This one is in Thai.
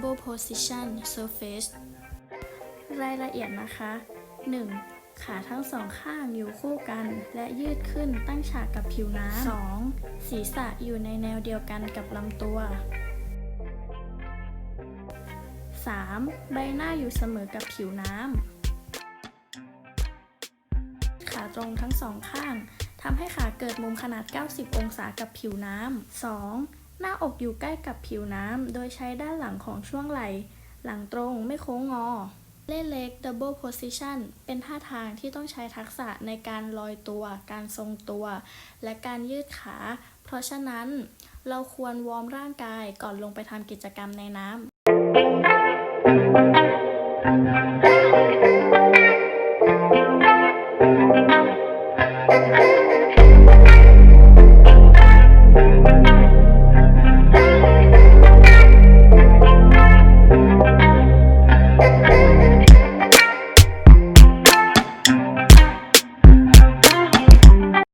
Table position surface รายละเอียดนะคะ 1. ขาทั้งสองข้างอยู่คู่กัน และยืดขึ้นตั้งฉากกับผิวน้ำ 2. ศีรษะอยู่ในแนวเดียวกันกับลำตัว 3. ใบหน้าอยู่เสมอกับผิวน้ำ ขาตรงทั้งสองข้างทำให้ขาเกิดมุมขนาด 90 องศากับผิวน้ำ 2. หน้าอกอยู่ใกล้กับผิวน้ำ โดยใช้ด้านหลังของช่วงไหล่ หลังตรงไม่โค้งงอ เล่นเล็ก double position เป็นท่าทางที่ต้องใช้ทักษะในการลอยตัว การทรงตัว และการยืดขา เพราะฉะนั้น เราควรวอร์มร่างกายก่อนลงไปทำกิจกรรมในน้ำ